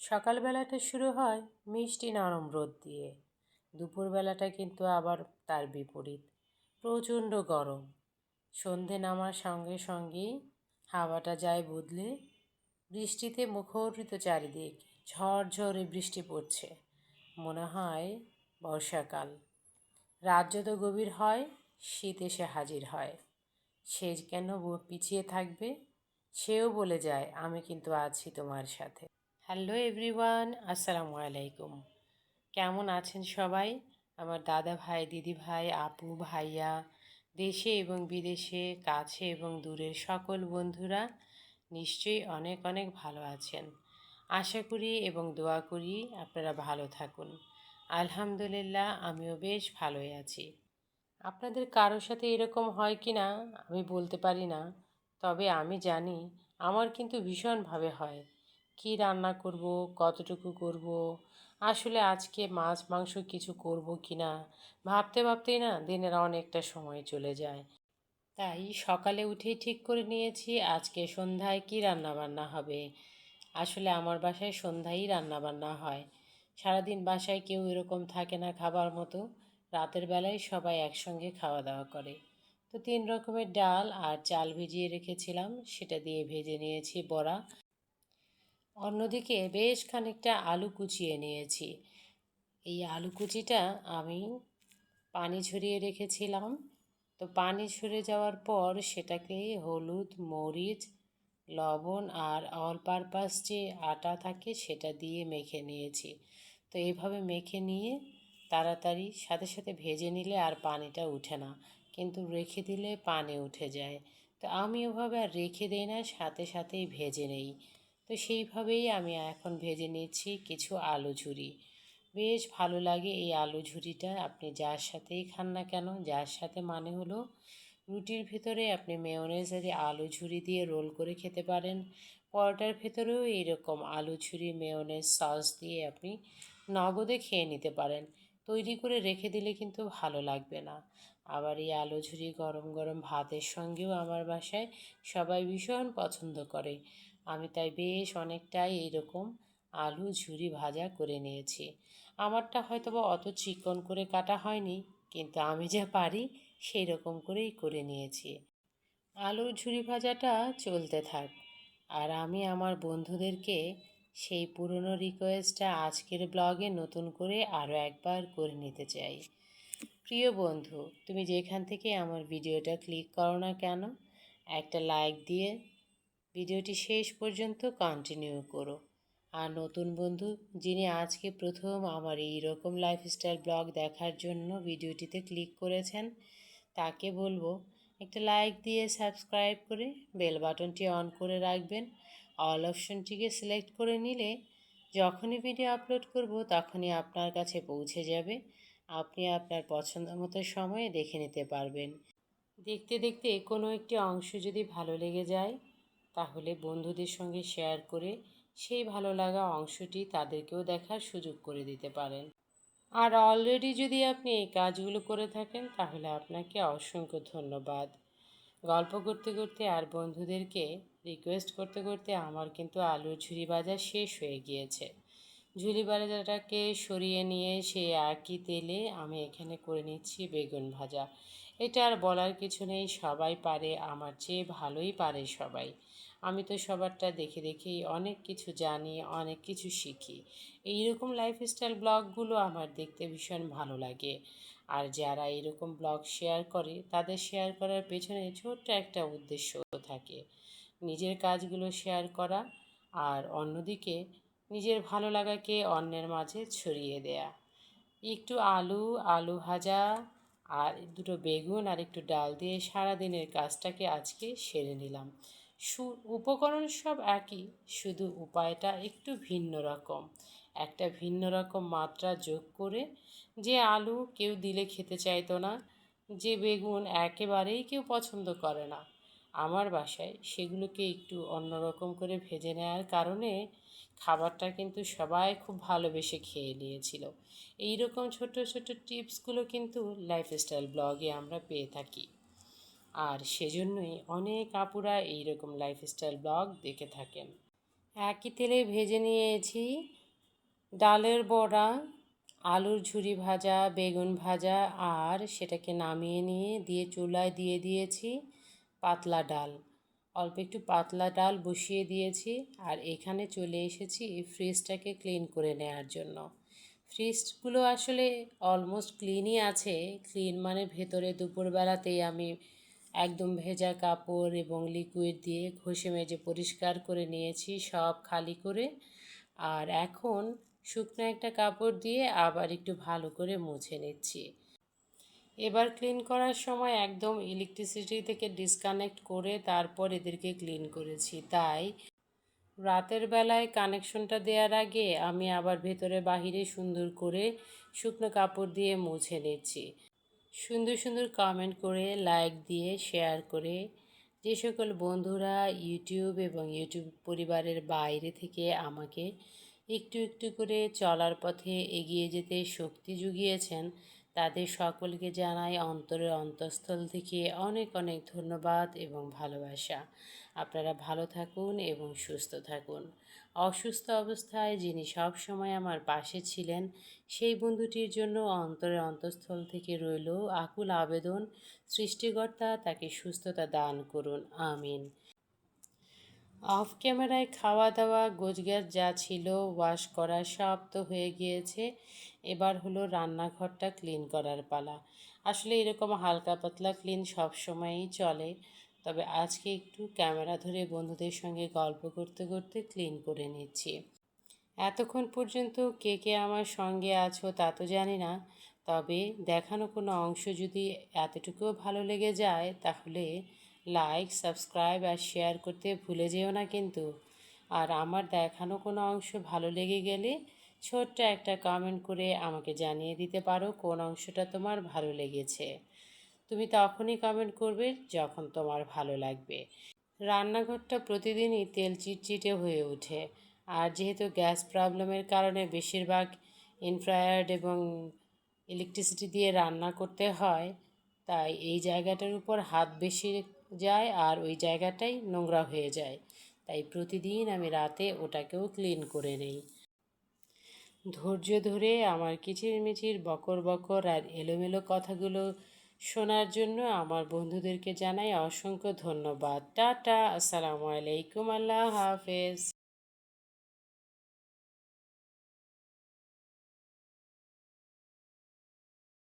সকালবেলাটা শুরু হয় মিষ্টি নরম রোদ দিয়ে। দুপুরবেলাটা কিন্তু আবার তার বিপরীত, প্রচণ্ড গরম। সন্ধে নামার সঙ্গে সঙ্গেই হাওয়াটা যায় বদলে বৃষ্টিতে মুখরিত চারিদিক, ঝরঝরে বৃষ্টি পড়ছে। মনে হয় বর্ষাকাল। রাত যত গভীর হয়, শীত এসে হাজির হয়। সে কেন পিছিয়ে থাকবে? সেও বলে যায়, আমি কিন্তু আছি তোমার সাথে। হ্যালো এভরিওয়ান, আসসালামু আলাইকুম। কেমন আছেন সবাই? আমার দাদা ভাই, দিদি ভাই, আপু, ভাইয়া, দেশে এবং বিদেশে, কাছে এবং দূরের সকল বন্ধুরা নিশ্চয়ই অনেক অনেক ভালো আছেন। আশা করি এবং দোয়া করি আপনারা ভালো থাকুন। আলহামদুলিল্লাহ, আমিও বেশ ভালোই আছি। আপনাদের কারও সাথে এরকম হয় কি না, আমি বলতে পারি না। তবে আমি জানি, আমার কিন্তু ভীষণভাবে হয়। কি রান্না করব, কতটুকু করব, আসলে আজকে মাছ, মাংস কিছু করব কি না ভাবতে ভাবতেই না দিনের অনেকটা সময় চলে যায়। তাই সকালে উঠেই ঠিক করে নিয়েছি আজকে সন্ধ্যায় কি রান্না বান্না হবে। আসলে আমার বাসায় সন্ধ্যায় রান্না বান্না হয়। সারাদিন বাসায় কেউ এরকম থাকে না খাবার মতো, রাতের বেলায় সবাই একসঙ্গে খাওয়া দাওয়া করে। তো তিন রকমের ডাল আর চাল ভিজিয়ে রেখেছিলাম, সেটা দিয়ে ভেজে নিয়েছি বড়া অন্যদিকে বেশ খানিকটা আলু কুচিয়ে নিয়েছি। এই আলু কুচিটা আমি পানি ঝরিয়ে রেখেছিলাম। তো পানি ঝরে যাওয়ার পর সেটাকে হলুদ, মরিচ, লবণ আর অল পারপাস যে আটা থাকে সেটা দিয়ে মেখে নিয়েছি। তো এইভাবে মেখে নিয়ে তাড়াতাড়ি সাথে সাথে ভেজে নিলে আর পানিটা উঠে না, কিন্তু রেখে দিলে পানি উঠে যায়। তো আমি ওভাবে আর রেখে দিই না, সাথে সাথেই ভেজে নেই। তো সেইভাবেই আমি এখন ভেজে নিচ্ছি কিছু আলু ঝুরি। বেশ ভালো লাগে এই আলু ঝুরিটা। আপনি যার সাথেই খান না কেন, যার সাথে মানে হলো রুটির ভেতরে আপনি মেয়নেজ দিয়ে আলু ঝুরি দিয়ে রোল করে খেতে পারেন। পরোটার ভেতরেও এইরকম আলু ঝুরি মেয়নেজ সস দিয়ে আপনি নগদে খেয়ে নিতে পারেন। তৈরি করে রেখে দিলে কিন্তু ভালো লাগবে না। আবার এই আলু ঝুরি গরম গরম ভাতের সঙ্গেও আমার বাসায় সবাই ভীষণ পছন্দ করে। আমি তাই বেশ অনেকটাই এইরকম আলু ঝুরি ভাজা করে নিয়েছি। আমারটা হয়তো বা অত চিকন করে কাটা হয়নি, কিন্তু আমি যা পারি সেই রকম করেই করে নিয়েছি। আলুর ঝুরি ভাজাটা চলতে থাক। আর আমি আমার বন্ধুদেরকে সেই পুরনো রিকোয়েস্টটা আজকের ব্লগে নতুন করে আরও একবার করে নিতে চাই। প্রিয় বন্ধু, তুমি যেখান থেকে আমার ভিডিওটা ক্লিক করো না কেন, একটা লাইক দিয়ে ভিডিওটি শেষ পর্যন্ত কন্টিনিউ করো। আর নতুন বন্ধু যিনি আজকে প্রথম আমার এই রকম লাইফস্টাইল ব্লগ দেখার জন্য ভিডিওটিতে ক্লিক করেছেন, তাকে বলব একটা লাইক দিয়ে সাবস্ক্রাইব করে বেল বাটনটি অন করে রাখবেন। অল অপশনটিকে সিলেক্ট করে নিলে যখনই ভিডিও আপলোড করব তখনই আপনার কাছে পৌঁছে যাবে। আপনি আপনার পছন্দ মতো সময়ে দেখে নিতে পারবেন। দেখতে দেখতে কোনো একটি অংশ যদি ভালো লেগে যায় তাহলে বন্ধুদের সঙ্গে শেয়ার করে সেই ভালো লাগা অংশটি তাদেরকেও দেখার সুযোগ করে দিতে পারেন। আর অলরেডি যদি আপনি এই কাজগুলো করে থাকেন, তাহলে আপনাকে অসংখ্য ধন্যবাদ। গল্প করতে করতে আর বন্ধুদেরকে রিকোয়েস্ট করতে করতে আমার কিন্তু আলুর ঝুরি ভাজা শেষ হয়ে গিয়েছে। ঝুরি ভাজাটাকে সরিয়ে নিয়ে সেই একই তেলে আমি এখানে করে নিচ্ছি বেগুন ভাজা। এটা আর বলার কিছু নেই, সবাই পারে, আমার চেয়ে ভালোই পারে সবাই। আমি তো সবারটা দেখে দেখেই অনেক কিছু জানি, অনেক কিছু শিখি। এইরকম লাইফস্টাইল ব্লগগুলো আমার দেখতে ভীষণ ভালো লাগে। আর যারা এরকম ব্লগ শেয়ার করে, তাদের শেয়ার করার পেছনে ছোট্ট একটা উদ্দেশ্য থাকে। নিজের কাজগুলো শেয়ার করা আর অন্যদিকে নিজের ভালো লাগাকে অন্যের মাঝে ছড়িয়ে দেয়া। একটু আলু আলু ভাজা আর দুটো বেগুন আর একটু ডাল দিয়ে সারাদিনের কাজটাকে আজকে সেরে নিলাম। সু, উপকরণ সব একই, শুধু উপায়টা একটু ভিন্ন রকম। একটা ভিন্ন রকম মাত্রা যোগ করে যে আলু কেউ দিলে খেতে চাইতো না, যে বেগুন একেবারেই কেউ পছন্দ করে না। আমার বাসায় সেগুলোকে একটু অন্যরকম করে ভেজে নেওয়ার কারণে খাবারটা কিন্তু সবাই খুব ভালোবেসে খেয়ে নিয়েছিল। এই রকম ছোট ছোট টিপসগুলো কিন্তু লাইফস্টাইল ব্লগে আমরা পেয়ে থাকি। আর সেজন্যই অনেক আপুরা এইরকম লাইফস্টাইল ব্লগ দেখে থাকেন। একই তেলে ভেজে নিয়েছি ডালের বড়া, আলুর ঝুরি ভাজা, বেগুন ভাজা, আর সেটাকে নামিয়ে নিয়ে দিয়ে চুলায় দিয়ে দিয়েছি। পাতলা ডাল। অল্প একটু পাতলা ডাল বসিয়ে দিয়েছি আর এখানে চলে এসেছি এই ফ্রিজটাকে ক্লিন করে নেওয়ার জন্য। ফ্রিজগুলো আসলে অলমোস্ট ক্লিনই আছে। ক্লিন মানে ভেতরে দুপুরবেলাতেই আমি একদম ভেজা কাপড় এবং লিকুইড দিয়ে ঘষে মেজে পরিষ্কার করে নিয়েছি, সব খালি করে। আর এখন শুকনো একটা কাপড় দিয়ে আবার একটু ভালো করে মুছে নিচ্ছি। এবার ক্লিন করার সময় একদম ইলেকট্রিসিটি থেকে ডিসকানেক্ট করে তারপর এদেরকে ক্লিন করেছি। তাই রাতের বেলায় কানেকশনটা দেওয়ার আগে আমি আবার ভেতরে বাহিরে সুন্দর করে শুকনো কাপড় দিয়ে মুছে নিচ্ছি। সুন্দর সুন্দর কমেন্ট করে লাইক দিয়ে শেয়ার করে যে সকল বন্ধুরা ইউটিউব এবং ইউটিউব পরিবারের বাইরে থেকে আমাকে একটু একটু করে চলার পথে এগিয়ে যেতে শক্তি জুগিয়েছেন তাদের সকলকে জানাই অন্তরের অন্তঃস্থল থেকে অনেক অনেক ধন্যবাদ এবং ভালোবাসা। আপনারা ভালো থাকুন এবং সুস্থ থাকুন। অসুস্থ অবস্থায় যিনি সব সময় আমার পাশে ছিলেন, সেই বন্ধুটির জন্য অন্তরের অন্তঃস্থল থেকে রইল আকুল আবেদন। সৃষ্টিকর্তা তাকে সুস্থতা দান করুন। আমিন। অফ ক্যামেরায় খাওয়া দাওয়া গোছগাছ যা ছিল ওয়াশ করা সব তো হয়ে গিয়েছে। এবার হলো রান্নাঘরটা ক্লিন করার পালা। আসলে এরকম হালকা পাতলা ক্লিন সব সময়ই চলে। তবে আজকে একটু ক্যামেরা ধরে বন্ধুদের সঙ্গে গল্প করতে করতে ক্লিন করে নিচ্ছি। এতক্ষণ পর্যন্ত কে কে আমার সঙ্গে আছো তা তো জানি না। তবে দেখানো কোনো অংশ যদি এতটুকুও ভালো লেগে যায়, তাহলে লাইক সাবস্ক্রাইব আর শেয়ার করতে ভুলে যেও না কিন্তু। আর আমার দেখানো কোনো অংশ ভালো লেগে গেলে ছোট্ট একটা কমেন্ট করে আমাকে জানিয়ে দিতে পারো কোন অংশটা তোমার ভালো লেগেছে। তুমি তখনই কমেন্ট করবে যখন তোমার ভালো লাগবে। রান্নাঘরটা প্রতিদিনই তেল চিটচিটে হয়ে ওঠে। আর যেহেতু গ্যাস প্রবলেমের কারণে বেশিরভাগ ইনফ্রায়ার্ড এবং ইলেকট্রিসিটি দিয়ে রান্না করতে হয়, তাই এই জায়গাটার উপর হাত বেশি যায় আর ওই জায়গাটাই নোংরা হয়ে যায়। তাই প্রতিদিন আমি রাতে ওটাকেও ক্লিন করে নেই। ধৈর্য ধরে আমার কিচিরমিচির, বকর বকর আর এলোমেলো কথাগুলো শোনার জন্য আমার বন্ধুদেরকে জানাই অসংখ্য ধন্যবাদ। টাটা, আসসালামু আলাইকুম, আল্লাহ হাফেজ।